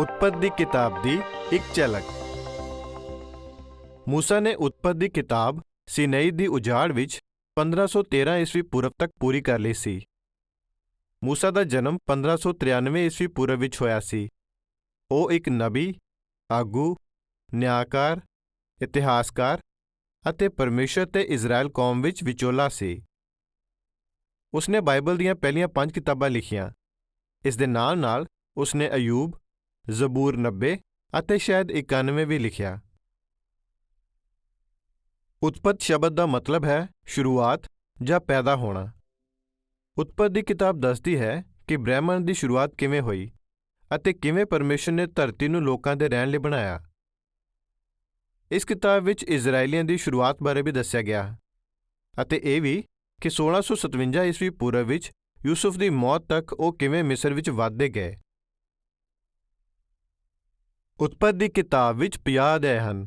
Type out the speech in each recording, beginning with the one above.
ਉਤਪਤ ਦੀ ਕਿਤਾਬ ਦੀ ਇੱਕ ਝਲਕ। ਮੂਸਾ ਨੇ ਉਤਪਤ ਦੀ ਕਿਤਾਬ ਸੀਨਈ ਦੀ ਉਜਾੜ ਵਿੱਚ 1513 ਈਸਵੀ ਪੂਰਵ ਤੱਕ ਪੂਰੀ ਕਰ ਲਈ ਸੀ। ਮੂਸਾ ਦਾ ਜਨਮ 1593 ਈਸਵੀ ਪੂਰਵ ਵਿੱਚ ਹੋਇਆ ਸੀ। ਉਹ ਇੱਕ ਨਬੀ, ਆਗੂ, ਨਿਆਂਕਾਰ, ਇਤਿਹਾਸਕਾਰ ਅਤੇ ਪਰਮੇਸ਼ਰ ਤੇ ਇਜ਼ਰਾਈਲ ਕੌਮ ਵਿੱਚ ਵਿਚੋਲਾ ਸੀ। ਉਸਨੇ ਬਾਈਬਲ ਦੀਆਂ ਪਹਿਲੀਆਂ ਪੰਜ ਕਿਤਾਬਾਂ ਲਿਖੀਆਂ। ਇਸ ਦੇ ਨਾਲ-ਨਾਲ ਉਸਨੇ ਅਯੂਬ ਜ਼ਬੂਰ 90 ਅਤੇ ਸ਼ਾਇਦ 91 ਵੀ ਲਿਖਿਆ। ਉਤਪਤ ਸ਼ਬਦ ਦਾ ਮਤਲਬ ਹੈ ਸ਼ੁਰੂਆਤ ਜਾਂ ਪੈਦਾ ਹੋਣਾ। ਉਤਪਤ ਦੀ ਕਿਤਾਬ ਦੱਸਦੀ ਹੈ ਕਿ ਬ੍ਰਹਿਮੰਡ ਦੀ ਸ਼ੁਰੂਆਤ ਕਿਵੇਂ ਹੋਈ ਅਤੇ ਕਿਵੇਂ ਪਰਮੇਸ਼ਰ ਨੇ ਧਰਤੀ ਨੂੰ ਲੋਕਾਂ ਦੇ ਰਹਿਣ ਲਈ ਬਣਾਇਆ। ਇਸ ਕਿਤਾਬ ਵਿੱਚ ਇਜ਼ਰਾਈਲੀਆਂ ਦੀ ਸ਼ੁਰੂਆਤ ਬਾਰੇ ਵੀ ਦੱਸਿਆ ਗਿਆ ਅਤੇ ਇਹ ਵੀ ਕਿ 1657 ਈਸਵੀ ਪੂਰਵ ਵਿੱਚ ਯੂਸੁਫ ਦੀ ਮੌਤ ਤੱਕ ਉਹ ਕਿਵੇਂ ਮਿਸਰ ਵਿੱਚ ਵਾਧੇ ਗਏ। ਉਤਪਤ ਦੀ ਕਿਤਾਬ ਵਿੱਚ 50 ਅਧਿਆਇ ਹਨ।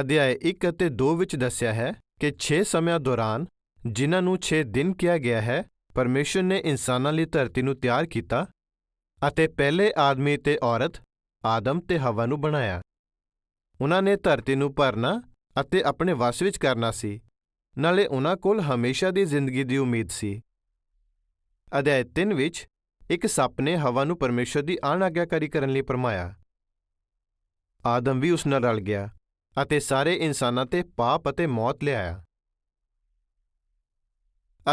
ਅਧਿਆਇ 1 ਅਤੇ 2 ਵਿੱਚ ਦੱਸਿਆ ਹੈ ਕਿ 6 ਸਮਿਆਂ ਦੌਰਾਨ ਜਿਨ੍ਹਾਂ ਨੂੰ 6 ਦਿਨ ਕਿਹਾ ਗਿਆ ਹੈ, ਪਰਮੇਸ਼ਰ ਨੇ ਇਨਸਾਨਾਂ ਲਈ ਧਰਤੀ ਨੂੰ ਤਿਆਰ ਕੀਤਾ ਅਤੇ ਪਹਿਲੇ ਆਦਮੀ ਤੇ ਔਰਤ, ਆਦਮ ਤੇ ਹਵਾ ਨੂੰ ਬਣਾਇਆ। ਉਹਨਾਂ ਨੇ ਧਰਤੀ ਨੂੰ ਭਰਨਾ ਅਤੇ ਆਪਣੇ ਵਸ ਵਿੱਚ ਕਰਨਾ ਸੀ, ਨਾਲੇ ਉਹਨਾਂ ਕੋਲ ਹਮੇਸ਼ਾ ਦੀ ਜ਼ਿੰਦਗੀ ਦੀ ਉਮੀਦ ਸੀ। ਅਧਿਆਇ 3 ਵਿੱਚ ਇੱਕ ਸੱਪ ਨੇ ਹਵਾ ਨੂੰ ਪਰਮੇਸ਼ਰ ਦੀ ਅਣਆਗਿਆਕਾਰੀ ਕਰਨ ਲਈ ਪਰਮਾਇਆ। ਆਦਮ ਵੀ ਉਸ ਨਾਲ ਰਲ ਗਿਆ ਅਤੇ ਸਾਰੇ ਇਨਸਾਨਾਂ ਤੇ ਪਾਪ ਅਤੇ ਮੌਤ ਲਿਆਇਆ।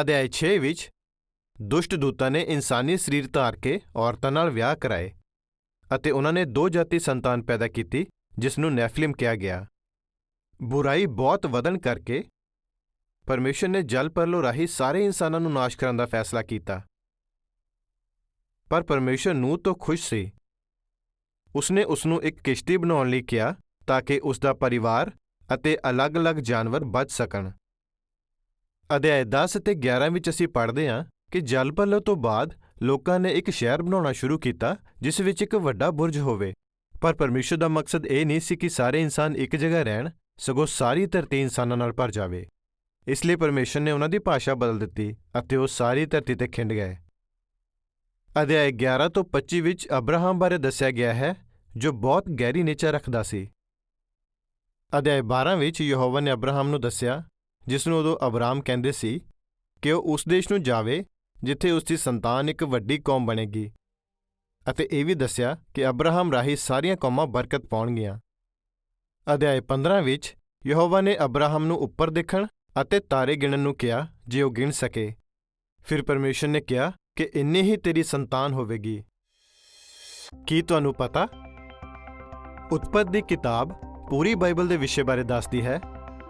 ਅਧਿਆਇ 6 ਵਿੱਚ, ਦੁਸ਼ਟ ਦੂਤਾਂ ਨੇ ਇਨਸਾਨੀ ਸਰੀਰ ਧਾਰ ਕੇ ਔਰਤਾਂ ਨਾਲ ਵਿਆਹ ਕਰਾਏ ਅਤੇ ਉਹਨਾਂ ਨੇ ਦੋ ਜਾਤੀ ਸੰਤਾਨ ਪੈਦਾ ਕੀਤੀ, ਜਿਸ ਨੂੰ ਨੈਫਲਿਮ ਕਿਹਾ ਗਿਆ। ਬੁਰਾਈ ਬਹੁਤ ਵਧਣ ਕਰਕੇ ਪਰਮੇਸ਼ਰ ਨੇ ਜਲ ਪਰਲੋ ਰਾਹੀਂ ਸਾਰੇ ਇਨਸਾਨਾਂ ਨੂੰ ਨਾਸ਼ ਕਰਨ ਦਾ ਫੈਸਲਾ ਕੀਤਾ। ਪਰ ਪਰਮੇਸ਼ਰ ਨੂੰ ਤੋਂ ਖੁਸ਼ ਸੀ। ਉਸਨੇ ਉਸ ਨੂੰ ਇੱਕ ਕਿਸ਼ਤੀ ਬਣਾਉਣ ਲਈ ਕਿਹਾ ਤਾਂ ਕਿ ਉਸ ਦਾ ਪਰਿਵਾਰ ਅਤੇ ਅਲੱਗ-ਅਲੱਗ ਜਾਨਵਰ ਬਚ ਸਕਣ। ਅਧਿਆਇ 10 ਅਤੇ 11 ਵਿੱਚ ਅਸੀਂ ਪੜ੍ਹਦੇ ਹਾਂ ਕਿ ਜਲ ਪਰਲੋ ਤੋਂ ਬਾਅਦ ਲੋਕਾਂ ਨੇ ਇੱਕ ਸ਼ਹਿਰ ਬਣਾਉਣਾ ਸ਼ੁਰੂ ਕੀਤਾ, ਜਿਸ ਵਿੱਚ ਇੱਕ ਵੱਡਾ ਬੁਰਜ ਹੋਵੇ। ਪਰ ਪਰਮੇਸ਼ਰ ਦਾ ਮਕਸਦ ਇਹ ਨਹੀਂ ਸੀ ਕਿ ਸਾਰੇ ਇਨਸਾਨ ਇੱਕ ਜਗ੍ਹਾ ਰਹਿਣ, ਸਗੋਂ ਸਾਰੀ ਧਰਤੀ ਇਨਸਾਨਾਂ ਨਾਲ ਭਰ ਜਾਵੇ। ਇਸ ਲਈ ਪਰਮੇਸ਼ਰ ਨੇ ਉਹਨਾਂ ਦੀ ਭਾਸ਼ਾ ਬਦਲ ਦਿੱਤੀ ਅਤੇ ਉਹ ਸਾਰੀ ਧਰਤੀ ਤੇ ਖਿੰਡ ਗਏ। ਅਧਿਆਇ 11 ਤੋਂ 25 ਵਿੱਚ ਅਬਰਾਹਮ ਬਾਰੇ ਦੱਸਿਆ ਗਿਆ ਹੈ, ਜੋ ਬਹੁਤ ਗਹਿਰੀ ਨੇਚਰ ਰੱਖਦਾ ਸੀ। ਅਧਿਆਇ 12 ਵਿੱਚ ਯਹੋਵਾ ਨੇ ਅਬਰਾਹਮ ਨੂੰ ਦੱਸਿਆ ਜਿਸ ਨੂੰ ਉਦੋਂ ਅਬਰਾਮ ਕਹਿੰਦੇ ਸੀ ਕਿ ਉਹ ਉਸ ਦੇਸ਼ ਨੂੰ ਜਾਵੇ, ਜਿੱਥੇ ਉਸ ਦੀ ਸੰਤਾਨ ਇੱਕ ਵੱਡੀ ਕੌਮ ਬਣੇਗੀ। ਅਤੇ ਇਹ ਵੀ ਦੱਸਿਆ ਕਿ ਅਬਰਾਹਮ ਰਾਹੀਂ ਸਾਰੀਆਂ ਕੌਮਾਂ ਬਰਕਤ ਪਾਉਣਗੀਆਂ। ਅਧਿਆਇ 15 ਵਿੱਚ ਯਹੋਵਾ ਨੇ ਅਬਰਾਹਮ ਨੂੰ ਉੱਪਰ ਦੇਖਣ ਅਤੇ ਤਾਰੇ ਗਿਣਨ ਨੂੰ ਕਿਹਾ, ਜੇ ਉਹ ਗਿਣ ਸਕੇ। ਫਿਰ ਪਰਮੇਸ਼ਰ ਨੇ ਕਿਹਾ ਕਿ ਇੰਨੀ ਹੀ ਤੇਰੀ ਸੰਤਾਨ ਹੋਵੇਗੀ। ਕੀ ਤੁਹਾਨੂੰ ਪਤਾ? ਉਤਪਤ ਦੀ ਕਿਤਾਬ ਪੂਰੀ ਬਾਈਬਲ ਦੇ ਵਿਸ਼ੇ ਬਾਰੇ ਦੱਸਦੀ ਹੈ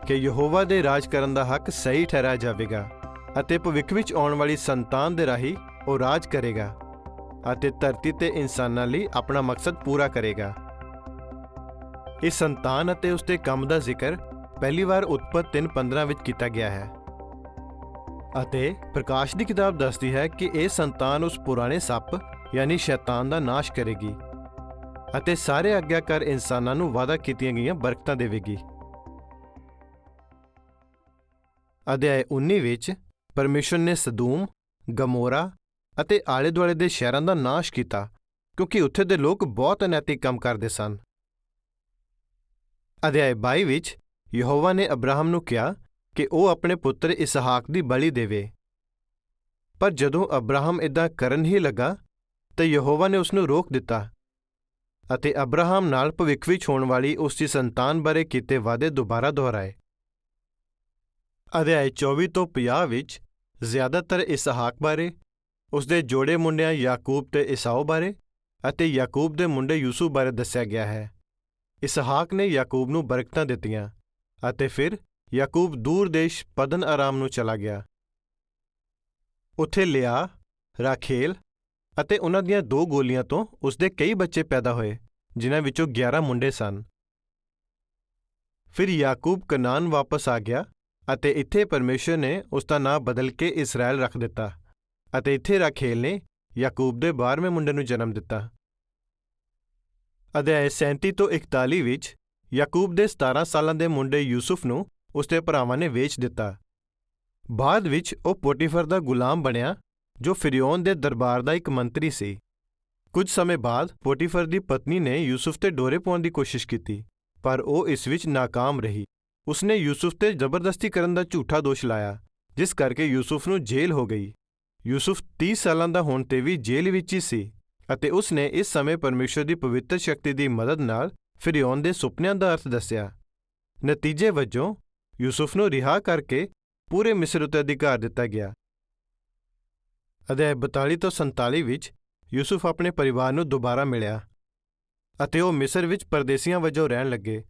ਕਿ ਯਹੋਵਾ ਦੇ ਰਾਜ ਕਰਨ ਦਾ ਹੱਕ ਸਹੀ ਠਹਿਰਾਇਆ ਜਾਵੇਗਾ ਅਤੇ ਭਵਿੱਖ ਵਿੱਚ ਆਉਣ ਵਾਲੀ ਸੰਤਾਨ ਦੇ ਰਾਹੀਂ ਉਹ ਰਾਜ ਕਰੇਗਾ ਅਤੇ ਧਰਤੀ ਤੇ ਇਨਸਾਨਾਂ ਲਈ ਆਪਣਾ ਮਕਸਦ ਪੂਰਾ ਕਰੇਗਾ। ਇਸ ਸੰਤਾਨ ਅਤੇ ਉਸ ਦੇ ਕੰਮ ਦਾ ਜ਼ਿਕਰ ਪਹਿਲੀ ਵਾਰ ਉਤਪਤ 3:15 ਵਿੱਚ ਕੀਤਾ ਗਿਆ ਹੈ। ਅਤੇ ਪ੍ਰਕਾਸ਼ ਦੀ ਕਿਤਾਬ ਦੱਸਦੀ ਹੈ ਕਿ ਇਹ ਸੰਤਾਨ ਉਸ ਪੁਰਾਣੇ ਸੱਪ, ਯਾਨੀ ਸ਼ੈਤਾਨ ਦਾ ਨਾਸ਼ ਕਰੇਗੀ ਅਤੇ ਸਾਰੇ ਆਗਿਆਕਾਰ ਇਨਸਾਨਾਂ ਨੂੰ ਵਾਅਦਾ ਕੀਤੀਆਂ ਗਈਆਂ ਬਰਕਤਾਂ ਦੇਵੇਗੀ। ਅਧਿਆਇ 19 ਵਿੱਚ ਪਰਮੇਸ਼ਰ ਨੇ ਸਦੂਮ, ਗਮੋਰਾ ਅਤੇ ਆਲੇ-ਦੁਆਲੇ ਦੇ ਸ਼ਹਿਰਾਂ ਦਾ ਨਾਸ਼ ਕੀਤਾ, ਕਿਉਂਕਿ ਉੱਥੇ ਦੇ ਲੋਕ ਬਹੁਤ ਅਨੈਤਿਕ ਕੰਮ ਕਰਦੇ ਸਨ। ਅਧਿਆਇ 22 ਵਿੱਚ ਯਹੋਵਾ ਨੇ ਅਬਰਾਹਮ ਨੂੰ ਕਿਹਾ ਕਿ ਉਹ ਆਪਣੇ ਪੁੱਤਰ ਇਸਹਾਕ ਦੀ ਬਲੀ ਦੇਵੇ। ਪਰ ਜਦੋਂ ਅਬਰਾਹਮ ਇਦਾਂ ਕਰਨ ਹੀ ਲੱਗਾ, ਤਾਂ ਯਹੋਵਾ ਨੇ ਉਸ ਨੂੰ ਰੋਕ ਦਿੱਤਾ ਅਤੇ ਅਬਰਾਹਮ ਨਾਲ ਭਵਿੱਖ ਵਿੱਚ ਹੋਣ ਵਾਲੀ ਉਸ ਦੀ ਸੰਤਾਨ ਬਾਰੇ ਕੀਤੇ ਵਾਅਦੇ ਦੁਬਾਰਾ ਦੁਹਰਾਏ। ਅਧਿਆਇ 24 ਤੋਂ 50 ਵਿੱਚ ਜ਼ਿਆਦਾਤਰ ਇਸਹਾਕ ਬਾਰੇ ਉਸ ਦੇ ਜੋੜੇ ਮੁੰਡਿਆਂ ਯਾਕੂਬ ਤੇ ਇਸਾਓ ਬਾਰੇ ਅਤੇ ਯਾਕੂਬ ਦੇ ਮੁੰਡੇ ਯੂਸੁਫ ਬਾਰੇ ਦੱਸਿਆ ਗਿਆ ਹੈ। ਇਸਹਾਕ ਨੇ ਯਾਕੂਬ ਨੂੰ ਬਰਕਤਾਂ ਦਿੱਤੀਆਂ ਅਤੇ ਫਿਰ ਯਾਕੂਬ ਦੂਰ ਦੇਸ਼ ਪਦਨ ਆਰਾਮ ਨੂੰ ਚਲਾ ਗਿਆ। ਉੱਥੇ ਲਿਆ, ਰਾਖੇਲ ਅਤੇ ਉਹਨਾਂ ਦੀਆਂ ਦੋ ਗੋਲੀਆਂ ਤੋਂ ਉਸਦੇ ਕਈ ਬੱਚੇ ਪੈਦਾ ਹੋਏ, ਜਿਨ੍ਹਾਂ ਵਿੱਚੋਂ 11 ਮੁੰਡੇ ਸਨ। ਫਿਰ ਯਾਕੂਬ ਕਨਾਨ ਵਾਪਸ ਆ ਗਿਆ ਅਤੇ ਇੱਥੇ ਪਰਮੇਸ਼ਰ ਨੇ ਉਸ ਦਾ ਨਾਮ ਬਦਲ ਕੇ ਇਸਰਾਇਲ ਰੱਖ ਦਿੱਤਾ ਅਤੇ ਇੱਥੇ ਰਾਖੇਲ ਨੇ ਯਾਕੂਬ ਦੇ 12ਵੇਂ ਮੁੰਡੇ ਨੂੰ ਜਨਮ ਦਿੱਤਾ। ਅਧਿਆਇ 37 ਤੋਂ 41 ਵਿੱਚ ਯਾਕੂਬ ਦੇ 17 ਸਾਲਾਂ ਦੇ ਮੁੰਡੇ ਯੂਸੁਫ ਨੂੰ ਉਸ ਦੇ ਭਰਾਵਾਂ ਨੇ ਵੇਚ ਦਿੱਤਾ। ਬਾਅਦ ਵਿੱਚ ਉਹ ਪੋਟੀਫਰ ਦਾ ਗੁਲਾਮ ਬਣਿਆ, ਜੋ ਫਿਰੌਨ ਦੇ ਦਰਬਾਰ ਦਾ ਇੱਕ ਮੰਤਰੀ ਸੀ। ਕੁਝ ਸਮੇਂ ਬਾਅਦ ਪੋਟੀਫਰ ਦੀ ਪਤਨੀ ਨੇ ਯੂਸੁਫ ਤੇ ਡੋਰੇ ਪਾਉਣ ਦੀ ਕੋਸ਼ਿਸ਼ ਕੀਤੀ, ਪਰ ਉਹ ਇਸ ਵਿੱਚ ناکਾਮ ਰਹੀ। ਉਸਨੇ ਯੂਸੁਫ ਤੇ ਜ਼ਬਰਦਸਤੀ ਕਰਨ ਦਾ ਝੂਠਾ ਦੋਸ਼ ਲਾਇਆ, ਜਿਸ ਕਰਕੇ ਯੂਸੁਫ ਨੂੰ ਜੇਲ੍ਹ ਹੋ ਗਈ। ਯੂਸੁਫ 30 ਸਾਲਾਂ ਦਾ ਹੋਣ ਤੇ ਵੀ ਜੇਲ੍ਹ ਵਿੱਚ ਹੀ ਸੀ ਅਤੇ ਉਸਨੇ ਇਸ ਸਮੇਂ ਪਰਮੇਸ਼ਰ ਦੀ ਪਵਿੱਤਰ ਸ਼ਕਤੀ ਦੀ ਮਦਦ ਨਾਲ ਫਿਰੌਨ ਦੇ ਸੁਪਨਿਆਂ ਦਾ ਅਰਥ ਦੱਸਿਆ। ਨਤੀਜੇ ਵਜੋਂ ਯੂਸੁਫ ਨੂੰ ਰਿਹਾ ਕਰਕੇ ਪੂਰੇ ਮਿਸਰ ਉੱਤੇ ਅਧਿਕਾਰ ਦਿੱਤਾ ਗਿਆ। ਅਧਿਆਇ 42 ਤੋਂ 47 ਵਿੱਚ ਯੂਸੁਫ ਆਪਣੇ ਪਰਿਵਾਰ ਨੂੰ ਦੁਬਾਰਾ ਮਿਲਿਆ ਅਤੇ ਉਹ ਮਿਸਰ ਵਿੱਚ ਪਰਦੇਸੀਆਂ ਵਜੋਂ ਰਹਿਣ ਲੱਗੇ।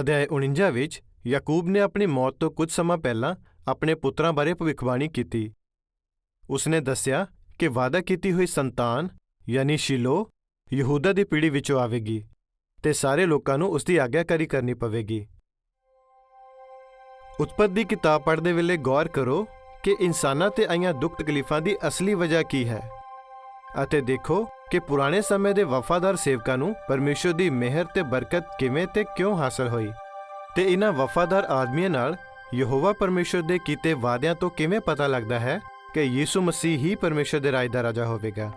ਅਧਿਆਇ 49 ਵਿੱਚ ਯਾਕੂਬ ਨੇ ਆਪਣੀ ਮੌਤ ਤੋਂ ਕੁਝ ਸਮਾਂ ਪਹਿਲਾਂ ਆਪਣੇ ਪੁੱਤਰਾਂ ਬਾਰੇ ਭਵਿੱਖਬਾਣੀ ਕੀਤੀ। ਉਸਨੇ ਦੱਸਿਆ ਕਿ ਵਾਅਦਾ ਕੀਤੀ ਹੋਈ ਸੰਤਾਨ ਯਾਨੀ ਸ਼ਿਲੋ ਯਹੂਦਾ ਦੀ ਪੀੜ੍ਹੀ ਵਿੱਚੋਂ ਆਵੇਗੀ। ਤੇ ਸਾਰੇ ਲੋਕਾਂ ਨੂੰ ਉਸ ਦੀ ਆਗਿਆਕਾਰੀ ਕਰਨੀ ਪਵੇਗੀ। ਉਤਪਤ ਦੀ ਕਿਤਾਬ ਪੜ੍ਹਦੇ ਵੇਲੇ ਗੌਰ ਕਰੋ ਕਿ ਇਨਸਾਨਾਂ ਤੇ ਆਈਆਂ ਦੁੱਖ ਤਕਲੀਫਾਂ ਦੀ ਅਸਲੀ ਵਜ੍ਹਾ ਕੀ ਹੈ ਅਤੇ ਦੇਖੋ ਕਿ ਪੁਰਾਣੇ ਸਮੇਂ ਦੇ ਵਫਾਦਾਰ ਸੇਵਕਾਂ ਨੂੰ ਪਰਮੇਸ਼ਰ ਦੀ ਮਿਹਰ ਤੇ ਬਰਕਤ ਕਿਵੇਂ ਤੇ ਕਿਉਂ ਹਾਸਲ ਹੋਈ ਤੇ ਇਹਨਾਂ ਵਫਾਦਾਰ ਆਦਮੀਆਂ ਨਾਲ ਯਹੋਵਾ ਪਰਮੇਸ਼ਰ ਦੇ ਕੀਤੇ ਵਾਅਦਿਆਂ ਤੋਂ ਕਿਵੇਂ ਪਤਾ ਲੱਗਦਾ ਹੈ ਕਿ ਯੀਸੂ ਮਸੀਹ ਹੀ ਪਰਮੇਸ਼ਰ ਦੇ ਰਾਜ ਦਾ ਰਾਜਾ ਹੋਵੇਗਾ।